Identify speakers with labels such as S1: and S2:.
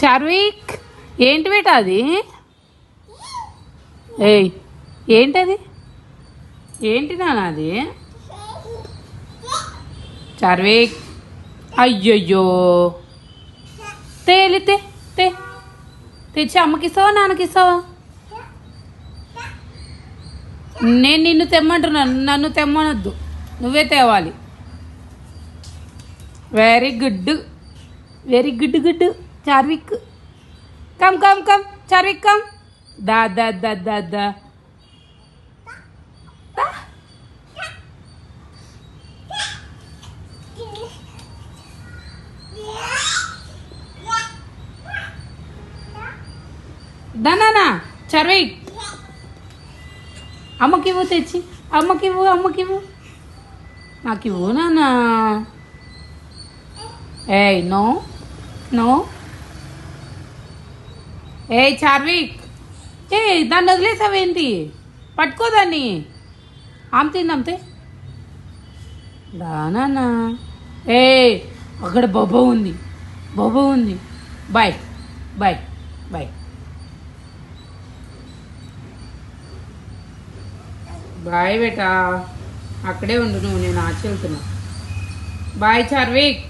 S1: చార్విక్ ఏంటి బేట అది? ఏయ్ ఏంటది? ఏంటి నాన్న అది? చార్విక్ అయ్యయ్యో. తేలితే తే తెచ్చి అమ్మకిస్తావా నాన్నకిస్తావా? నేను నిన్ను తెమ్మంటున్నాను నన్ను తెమ్మనొద్దు. నువ్వే తేవాలి. Very good very good good Charvik come come come Charvik come దా దా దా దా దా దా నానా చార్విక్ అమ్మకివ్వు తెచ్చి అమ్మకివ్వు అమ్మకివ్వు నాకివ్వు నానా ఏయ్ నో నో ఏయ్ చార్విక్! ఏ దాన్ని వదిలేసావేంటి పట్టుకో దాన్ని. ఆమె తిందాంతే దానా ఏ అక్కడ బొబ్బ ఉంది. బొబ్బ ఉంది. Bye bye bye. బాయ్ బేటా. అక్కడే ఉండు నువ్వు నేను ఆచి వెళ్తున్నా. బాయ్ చార్విక్!